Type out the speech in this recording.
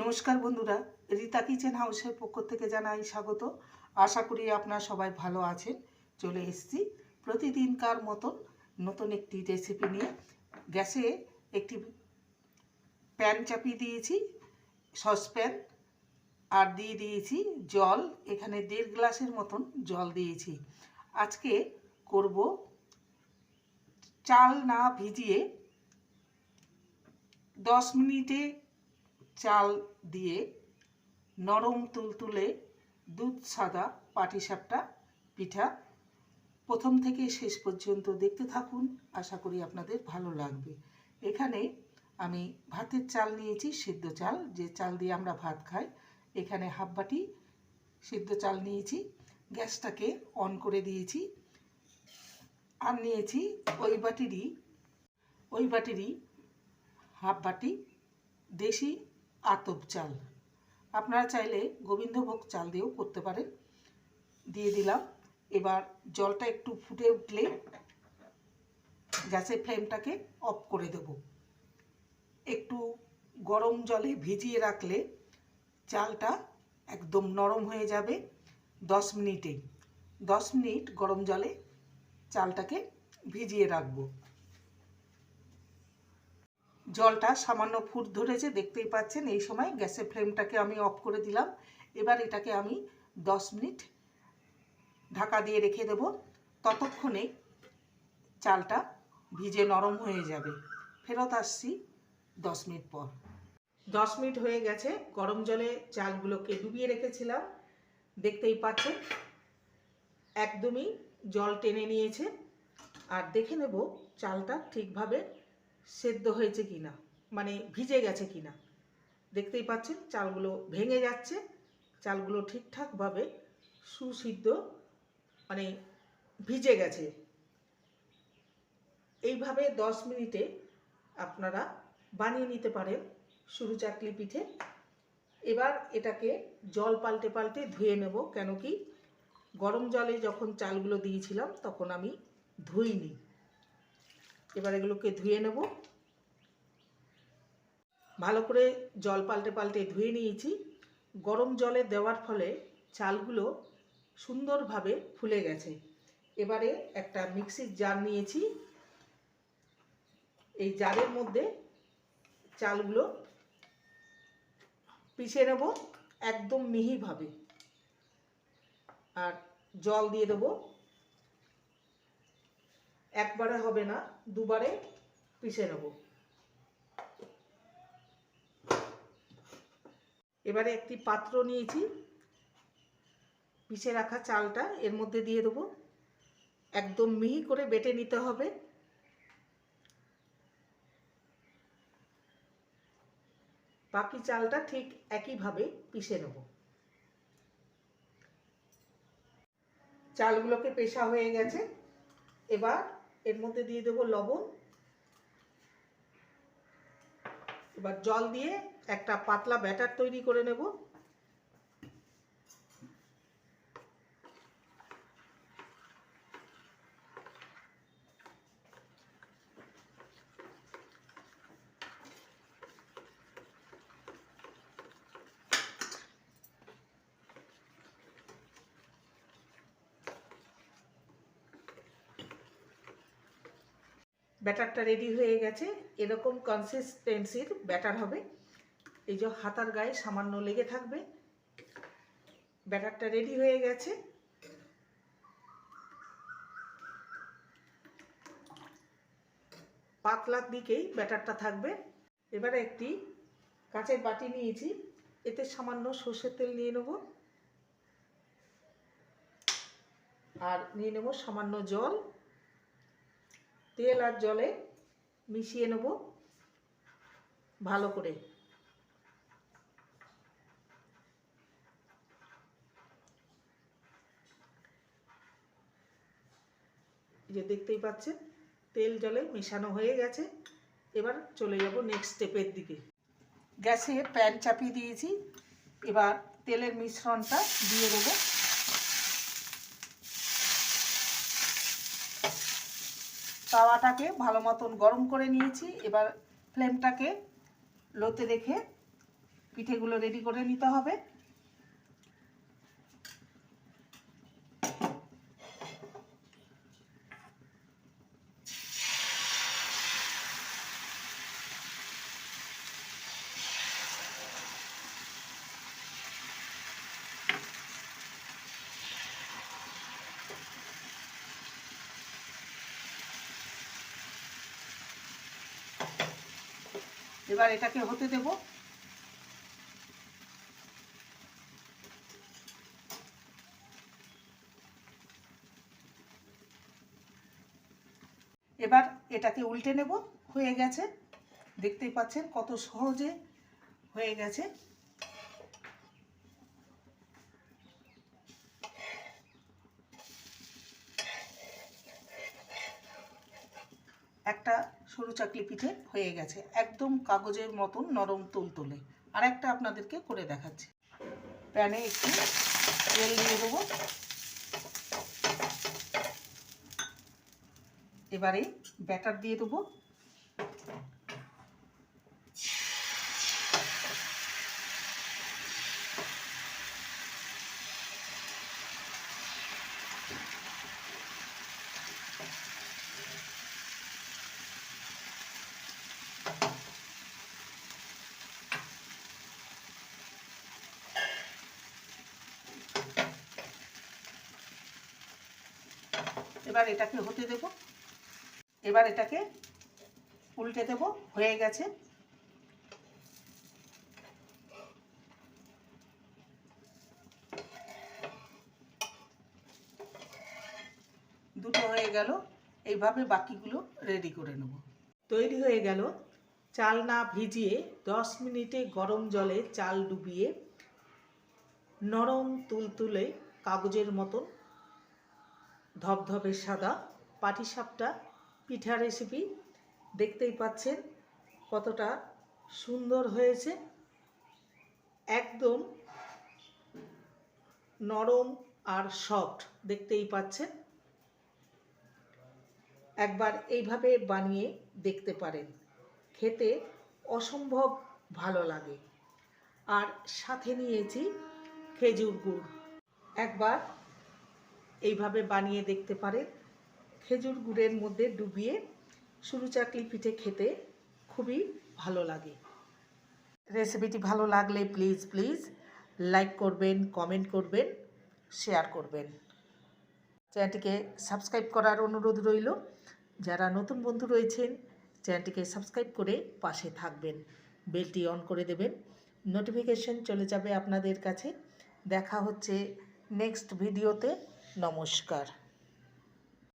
নমস্কার বন্ধুরা, রীতা কিচেন হাউসের পক্ষ থেকে জানাই স্বাগত। আশা করি আপনারা সবাই ভালো আছেন। চলে এসেছি প্রতিদিনকার মতন নতুন একটি রেসিপি নিয়ে। গ্যাসে একটি প্যান চাপিয়ে দিয়েছি, সসপ্যান, আর দিয়ে দিয়েছি জল। এখানে দেড় গ্লাসের মতন জল দিয়েছি। আজকে করব চাল না ভিজিয়ে দশ মিনিটে চাল দিয়ে নরম তুলতুলে দুধ সাদা পাটিসাপটা, পিঠা। প্রথম থেকে শেষ পর্যন্ত দেখতে থাকুন, আশা করি আপনাদের ভালো লাগবে। এখানে আমি ভাতের চাল নিয়েছি, সিদ্ধ চাল। যে চাল দিয়ে আমরা ভাত খাই, এখানে হাফ বাটি সিদ্ধ চাল নিয়েছি। গ্যাসটাকে অন করে দিয়েছি। আর নিয়েছি ওই বাটিরই ওই বাটিরই হাফ বাটি দেশি আতপ চাল। আপনারা চাইলে গোবিন্দভোগ চাল দিয়েও করতে পারেন। দিয়ে দিলাম। এবার জলটা একটু ফুটে উঠলে গ্যাসের ফ্লেমটাকে অফ করে দেব। একটু গরম জলে ভিজিয়ে রাখলে চালটা একদম নরম হয়ে যাবে দশ মিনিটেই দশ মিনিট গরম জলে চালটাকে ভিজিয়ে রাখব। জলটা সামান্য ফুট ধরেছে দেখতেই পাচ্ছেন, এই সময় গ্যাসের ফ্লেমটাকে আমি অফ করে দিলাম। এবার এটাকে আমি দশ মিনিট ঢাকা দিয়ে রেখে দেব। ততক্ষণে চালটা ভিজে নরম হয়ে যাবে। ফেরত আসছি দশ মিনিট পর। দশ মিনিট হয়ে গেছে, গরম জলে চালগুলোকে ডুবিয়ে রেখেছিলাম। দেখতেই পাচ্ছেন, একদমই জল টেনে নিয়েছে। আর দেখে নেব চালটা ঠিকভাবে সেদ্ধ হয়েছে কি না মানে ভিজে গেছে কি না দেখতেই পাচ্ছেন, চালগুলো ভেঙে যাচ্ছে। চালগুলো ঠিকঠাকভাবে সুসিদ্ধ মানে ভিজে গেছে। এইভাবে দশ মিনিটে আপনারা বানিয়ে নিতে পারেন সরু চাকলি পিঠে। এবার এটাকে জল পাল্টে পাল্টে ধুয়ে নেব, কেন কি গরম জলে যখন চালগুলো দিয়েছিলাম তখন আমি ধুইনি। এবার এগুলোকে ধুয়ে নেব। ভালো করে জল পাল্টে পাল্টে ধুয়ে নিয়েছি। গরম জলে দেওয়ার ফলে চালগুলো সুন্দরভাবে ফুলে গেছে। এবারে একটা মিক্সির জার নিয়েছি। এই জারের মধ্যে চালগুলো পিষে নেব একদম মিহিভাবে। আর জল দিয়ে দেবো। একবারে হবে না, দুবারে পিষে নেব। এবারে একটি পাত্র নিয়েছি, পিষে রাখা চালটা এর মধ্যে দিয়ে দেবো। একদম মিহি করে বেটে নিতে হবে। বাকি চালটা ঠিক একইভাবে পিষে নেব। চালগুলোকে পেশা হয়ে গেছে। এবার এর মধ্যে দিয়ে দেবো লবণ। এবার জল দিয়ে একটা পাতলা ব্যাটার তৈরি করে নেব। ব্যাটারটা রেডি হয়ে গেছে। এরকম কনসিস্টেন্সির ব্যাটার হবে। এই যে হাতার গায়ে সামান্য লেগে থাকবে। ব্যাটারটা রেডি হয়ে গেছে। পাতলার দিকেই ব্যাটারটা থাকবে। এবারে একটি কাঁচের বাটি নিয়েছি। এতে সামান্য সর্ষের তেল নিয়ে নেব। আর নিয়ে নেব সামান্য জল। তেল আর জলে মিশিয়ে নেব ভালো করে। যে দেখতেই পাচ্ছেন, তেল জলে মেশানো হয়ে গেছে। এবার চলে যাব নেক্সট স্টেপের দিকে। গ্যাসে প্যান চাপিয়ে দিয়েছি। এবার তেলের মিশ্রণটা দিয়ে দেবো। তাওয়াটাকে ভালো মতন গরম করে নিয়েছি। এবার ফ্লেমটাকে লোতে রেখে পিঠেগুলো রেডি করে নিতে হবে। এবার এটাকে হতে দেব। এবার এটাকে উল্টে নেব, হয়ে গেছে। দেখতেই পাচ্ছেন কত সহজে হয়ে গেছে। একটা সরু চাকলি পিঠে হয়ে গেছে। একদম কাগজের মতন নরম তুলতুলে। আর একটা আপনাদেরকে করে দেখাচ্ছি। প্যানে একটু তেল দিয়ে দেবো। এবারে ব্যাটার দিয়ে দেবো। এবার এটাকে হতে দেব। এবার এটাকে উল্টে দেব, হয়ে গেছে। দুটো হয়ে গেল, এইভাবে বাকিগুলো রেডি করে নেব। তৈরি হয়ে গেল চাল না ভিজিয়ে দশ মিনিটে গরম জলে চাল ডুবিয়ে নরম তুলতুলে কাগজের মতন ধবধবে সাদা পাটিসাপটা, পিঠা রেসিপি দেখতেই পাচ্ছেন কতটা সুন্দর হয়েছে। একদম নরম আর সফট দেখতেই পাচ্ছেন। একবার এইভাবে বানিয়ে দেখতে পারেন। খেতে অসম্ভব ভালো লাগে। আর সাথে নিয়েছি খেজুর গুড়। একবার এইভাবে বানিয়ে দেখতে পারেন খেজুর গুড়ের মধ্যে ডুবিয়ে সরু চাকলি পিঠে খেতে খুবই ভালো লাগে। রেসিপিটি ভালো লাগলে প্লিজ প্লিজ লাইক করবেন, কমেন্ট করবেন, শেয়ার করবেন। চ্যানেলটিকে সাবস্ক্রাইব করার অনুরোধ রইল। যারা নতুন বন্ধু রয়েছেন, চ্যানেলটিকে সাবস্ক্রাইব করে পাশে থাকবেন। বেলটি অন করে দেবেন। নোটিফিকেশন চলে যাবে আপনাদের কাছে। দেখা হচ্ছে নেক্সট ভিডিওতে। নমস্কার।